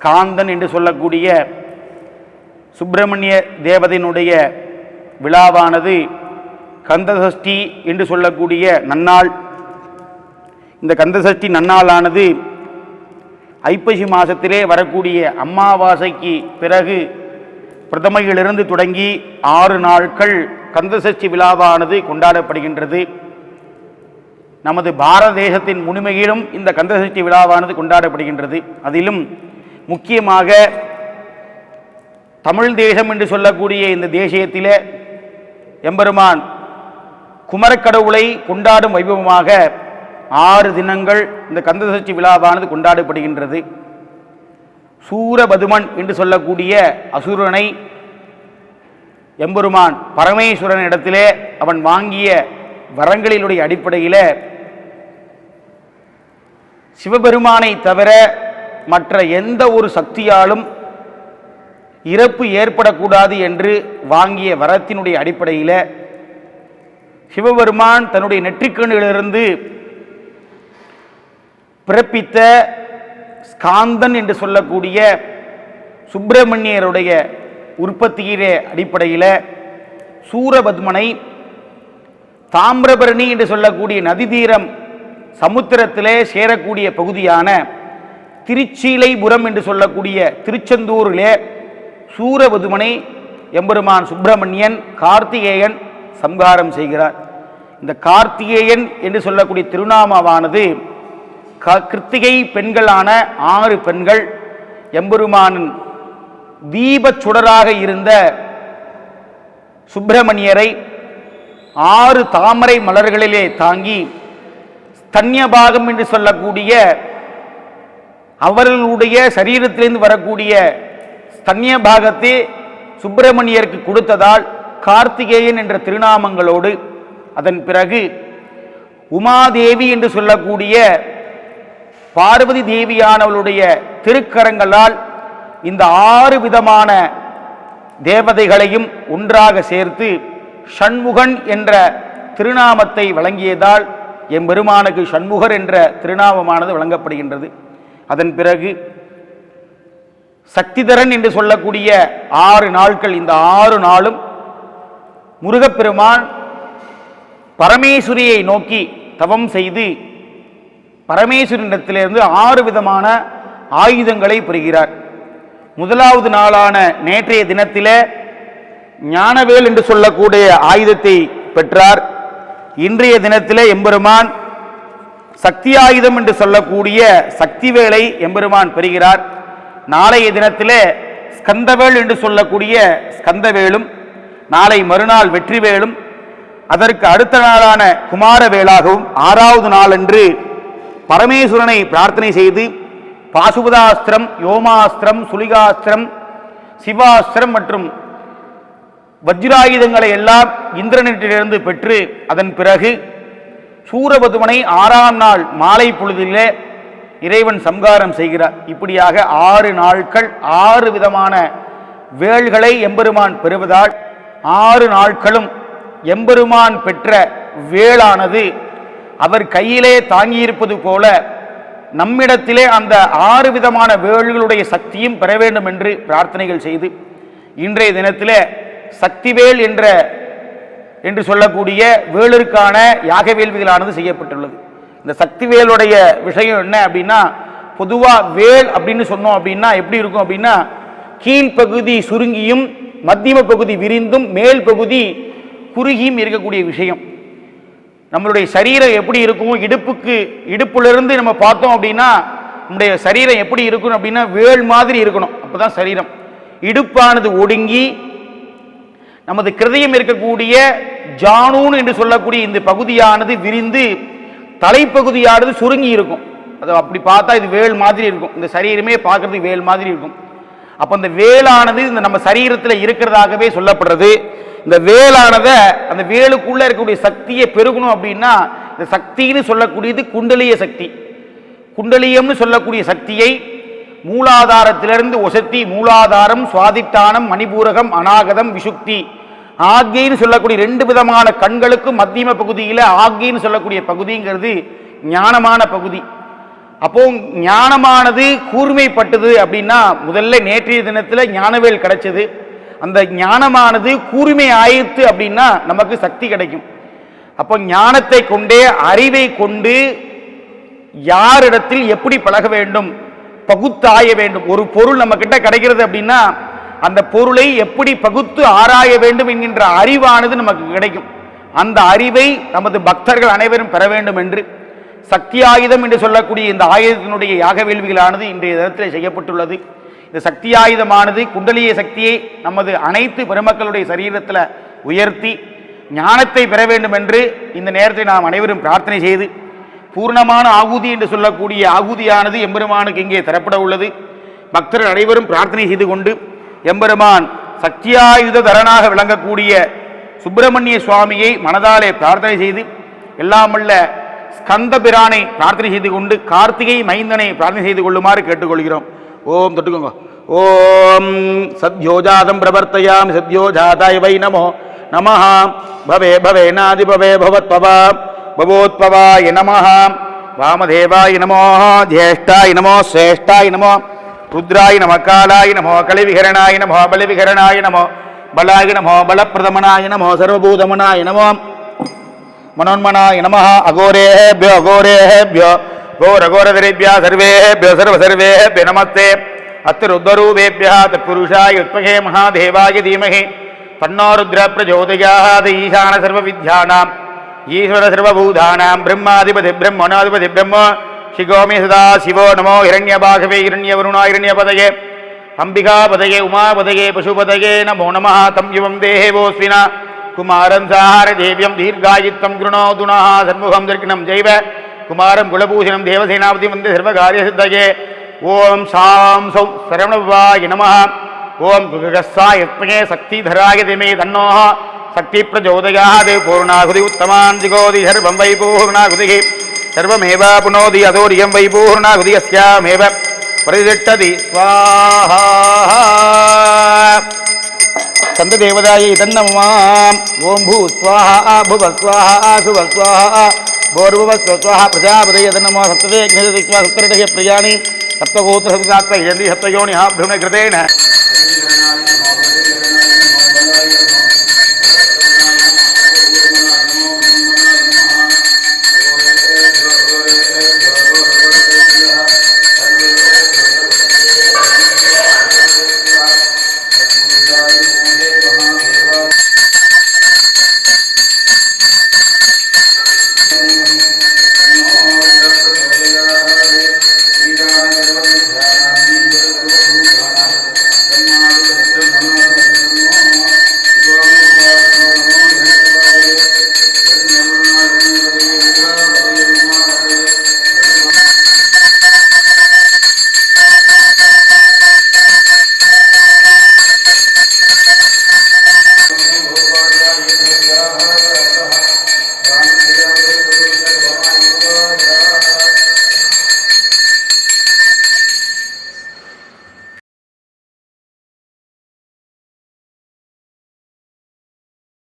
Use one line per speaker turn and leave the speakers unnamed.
ஸ்காந்தன் என்று சொல்லக்கூடிய சுப்பிரமணிய தேவதையினுடைய விழாவானது கந்தசஷ்டி என்று சொல்லக்கூடிய நன்னாள். இந்த கந்தசஷ்டி நன்னாளானது ஐப்பசி மாதத்திலே வரக்கூடிய அமாவாசைக்கு பிறகு பிரதமையிலிருந்து தொடங்கி ஆறு நாட்கள் கந்தசஷ்டி விழாவானது கொண்டாடப்படுகின்றது. நமது பாரத தேசத்தின் முழுமையிலும் இந்த கந்தசஷ்டி விழாவானது கொண்டாடப்படுகின்றது. அதிலும் முக்கியமாக தமிழ் தேசம் என்று சொல்லக்கூடிய இந்த தேசியத்திலே எம்பெருமான் குமரக்கடவுளை கொண்டாடும் வைபவமாக ஆறு தினங்கள் இந்த கந்தசஷ்டி விழாவானது கொண்டாடப்படுகின்றது. சூரபதுமன் என்று சொல்லக்கூடிய அசுரனை எம்பெருமான் பரமேஸ்வரன் இடத்திலே அவன் வாங்கிய வரங்களினுடைய அடிப்படையில் சிவபெருமானை தவிர மற்ற எந்த ஒரு சக்தியாலும் இறப்பு ஏற்படக்கூடாது என்று வாங்கிய வரத்தினுடைய அடிப்படையில் சிவபெருமான் தன்னுடைய நெற்றிக்கண்ணிலிருந்து பிறப்பித்த ஸ்காந்தன் என்று சொல்லக்கூடிய சுப்பிரமணியருடைய உற்பத்தியிலே அடிப்படையில் சூரபத்மனை தாமிரபரணி என்று சொல்லக்கூடிய நதி தீரம் சமுத்திரத்திலே சேரக்கூடிய பகுதியான திருச்சிலைபுரம் என்று சொல்லக்கூடிய திருச்செந்தூரிலே சூரபதுமனை எம்பெருமான் சுப்பிரமணியன் கார்த்திகேயன் சம்ஹாரம் செய்கிறார். இந்த கார்த்திகேயன் என்று சொல்லக்கூடிய திருநாமாவானது க- கிருத்திகை பெண்களான ஆறு பெண்கள் எம்பெருமானின் தீபச் சுடராக இருந்த சுப்பிரமணியரை ஆறு தாமரை மலர்களிலே தாங்கி ஸ்தன்யபாகம் என்று சொல்லக்கூடிய அவர்களுடைய சரீரத்திலிருந்து வரக்கூடிய ஸ்தன்ய பாகத்தை சுப்பிரமணியருக்கு கொடுத்ததால் கார்த்திகேயன் என்ற திருநாமங்களோடு அதன் பிறகு உமாதேவி என்று சொல்லக்கூடிய பார்வதி தேவியானவளுடைய திருக்கரங்களால் இந்த ஆறு விதமான தேவதைகளையும் ஒன்றாக சேர்த்து ஷண்முகன் என்ற திருநாமத்தை வழங்கியதால் எம்பெருமானுக்கு ஷண்முகர் என்ற திருநாமமானது வழங்கப்படுகின்றது. அதன் பிறகு சக்திதரன் என்று சொல்லக்கூடிய ஆறு நாட்கள் இந்த ஆறு நாளும் முருகப்பெருமான் பரமேஸ்வரியை நோக்கி தவம் செய்து பரமேஸ்வரனிடத்திலிருந்து ஆறு விதமான ஆயுதங்களை பெறுகிறார். முதலாவது நாளான நேற்றைய தினத்தில் ஞானவேல் என்று சொல்லக்கூடிய ஆயுதத்தை பெற்றார். இன்றைய தினத்தில் எம்பெருமான் சக்தி ஆயுதம் என்று சொல்லக்கூடிய சக்தி வேலை எம்பெருமான் பெறுகிறார். நாளைய தினத்திலே ஸ்கந்தவேல் என்று சொல்லக்கூடிய ஸ்கந்தவேலும் நாளை மறுநாள் வெற்றிவேலும் அதற்கு அடுத்த நாளான குமாரவேலாகவும் ஆறாவது நாளன்று பரமேஸ்வரனை பிரார்த்தனை செய்து பாசுபதாஸ்திரம் யோமாஸ்திரம் சுலிகாஸ்திரம் சிவாஸ்திரம் மற்றும் வஜ்ராயுதங்களை எல்லாம் இந்திரனிட்டிலிருந்து பெற்று அதன் பிறகு சூரபதுமனை ஆறாம் நாள் மாலை பொழுதிலே இறைவன் சம்காரம் செய்கிறார். இப்படியாக ஆறு நாட்கள் ஆறு விதமான வேள்களை எம்பெருமான் பெறுவதால் ஆறு நாட்களும் எம்பெருமான் பெற்ற வேளானது அவர் கையிலே தாங்கியிருப்பது போல நம்மிடத்திலே அந்த ஆறு விதமான வேள்களுடைய சக்தியும் பெற வேண்டும் என்று பிரார்த்தனைகள் செய்து இன்றைய தினத்திலே சக்திவேல் என்ற என்று சொல்லக்கூடிய வேளிற்கான யாக வேள்விகளானது செய்யப்பட்டுள்ளது. இந்த சக்தி வேலுடைய விஷயம் என்ன அப்படின்னா பொதுவாக வேல் அப்படின்னு சொன்னோம் அப்படின்னா எப்படி இருக்கும் அப்படின்னா கீழ்ப்பகுதி சுருங்கியும் மத்தியம பகுதி விரிந்தும் மேல் பகுதி குறுகியும் இருக்கக்கூடிய விஷயம். நம்மளுடைய சரீரம் எப்படி இருக்கும்? இடுப்புக்கு இடுப்புலேருந்து நம்ம பார்த்தோம் அப்படின்னா நம்முடைய சரீரம் எப்படி இருக்கணும் அப்படின்னா வேல் மாதிரி இருக்கணும். அப்பதான் சரீரம். இடுப்பானது ஒடுங்கி நமது கிருதயம் இருக்கக்கூடிய ஜானூன் என்று சொல்லக்கூடிய இந்த பகுதியானது விரிந்து தலைப்பகுதியானது சுருங்கி இருக்கும். அது அப்படி பார்த்தா இது வேல் மாதிரி இருக்கும். இந்த சரீரமே பார்க்கறதுக்கு வேல் மாதிரி இருக்கும். அப்போ இந்த வேலானது இந்த நம்ம சரீரத்தில் இருக்கிறதாகவே சொல்லப்படுறது. இந்த வேலானதை அந்த வேலுக்குள்ள இருக்கக்கூடிய சக்தியை பெருகணும் அப்படின்னா இந்த சக்தின்னு சொல்லக்கூடியது குண்டலிய சக்தி. குண்டலியம்னு சொல்லக்கூடிய சக்தியை மூலாதாரத்திலிருந்து ஒசத்தி மூலாதாரம் சுவாதிட்டானம் மணிபூரகம் அநாகதம் விசுக்தி ஆக்ஞைன்னு சொல்லக்கூடிய ரெண்டு விதமான கண்களுக்கும் மத்தியம பகுதியில் ஆக்ஞைன்னு சொல்லக்கூடிய பகுதிங்கிறது ஞானமான பகுதி. அப்போ ஞானமானது கூர்மைப்பட்டது அப்படின்னா முதல்ல நேற்றைய தினத்தில் ஞானவேல் கிடைச்சது. அந்த ஞானமானது கூர்மை ஆயிடுத்து அப்படின்னா நமக்கு சக்தி கிடைக்கும். அப்போ ஞானத்தை கொண்டே அறிவை கொண்டு யாரிடத்தில் எப்படி பழக வேண்டும்? பகுத்தாய வேண்டும். ஒரு பொருள் நம்ம கிட்ட கிடைக்கிறது அப்படின்னா அந்த பொருளை எப்படி பகுத்து ஆராய வேண்டும் என்கின்ற அறிவானது நமக்கு கிடைக்கும். அந்த அறிவை நமது பக்தர்கள் அனைவரும் பெற வேண்டும் என்று சக்தி ஆயுதம் என்று சொல்லக்கூடிய இந்த ஆயுதத்தினுடைய யாக வேள்விகளானது இன்றைய தினத்தில் செய்யப்பட்டுள்ளது. இந்த சக்தி ஆயுதமானது குண்டலிய சக்தியை நமது அனைத்து பெருமக்களுடைய சரீரத்தில் உயர்த்தி ஞானத்தை பெற வேண்டும் என்று இந்த நேரத்தை நாம் அனைவரும் பிரார்த்தனை செய்து பூர்ணமான ஆகுதி என்று சொல்லக்கூடிய ஆகுதியானது எம்பெருமானுக்கு இங்கே தரப்பட உள்ளது. பக்தர்கள் அனைவரும் பிரார்த்தனை செய்து கொண்டு எம்பெருமான் சக்தியாயுத தரனாக விளங்கக்கூடிய சுப்பிரமணிய சுவாமியை மனதாலே பிரார்த்தனை செய்து எல்லாம் வல்ல ஸ்கந்த பிரானை பிரார்த்தனை செய்து கொண்டு கார்த்திகை மைந்தனை பிரார்த்தனை செய்து கொள்ளுமாறு கேட்டுக்கொள்கிறோம். ஓம் தொட்டுக்கோங்க. ஓம் சத்யோஜாதம் பிரவர்த்தயாம் சத்யோஜாதாய் வை நமோ நமஹ. பவே பவே நாதி பவே பவத்பவா பவோத்பவாய நமஹ. வாமதேவாய நமோ ஜேஷ்டாய நமோ சிரேஷ்டாய நமோ. ருத்ராய நம காலாய நமோ கலிவிகரணாய நமோ பலிவிகரணாய நமோ பலாய நமோ பலப்பிரதமனாய நமோ சர்வபூதமனாய நமோ. மனோன்மனாய நம அகோரேபியோ அகோரேபியோ கோரகோரதிரேபியா சர்வேபியோ சர்வ சர்வேபிய நமஸ்தே. அத்து ருத்வரூபேபியா தற்புருஷாய உத்மகே மகாதேவாய தீமகே. தன்னோருத்ர பிரஜோதயாத் ஈசான சர்வ வித்யானாம். ஈஸ்வர சர்வபூதானாம் பிரம்மாதிபதி பிரம்மணாதிபதி பிரம்ம சிகோமி சதா சிவோ நமோ ஹிரண்யபாகவே ஹிரண்யவருணா ஹிரண்யபதயே அம்பிகாபதயே உமாபதயே பசுபதயே நமோ நம தம் யுவம் தேவோஸ்வினா. குமாரம் சார தேவியம் தீர்காயித்தம் கிருணோதுனா. சண்முகம் தர்க்கிணம் ஜெய்வ. குமாரம் குலபூஷணம் தேவசேனாபதி வந்து சர்வகாரிய சித்தயே ஓம் சாம் சௌ சரவணவாய நம ஓம் குகசாயத்மே சக்திதராய திமே தன்னோ சக்தி பிரச்சோதயாது பூர்ணாகுதி உத்தமான் ஜிகோதி சர்வம் வை பூர்ணாகுதிகி సర్వమేవా పునోది అధోర్యం వైపూర్ణాహృదయస్యామేవ ప్రతిష్టది స్వాహా. స్కందదేవదాయ ఇదన్నమాం ఓం భూ స్వాహ భువ స్వాహ శుభ స్వాహ భోర్భువ స్వస్వాహ ప్రజాపతి ఇదన్నమో సప్తదే సప్తరటయ
ప్రియాణి సప్తగోత్ర సప్తాత్మ సప్తయోని భ్రూణ కృతేన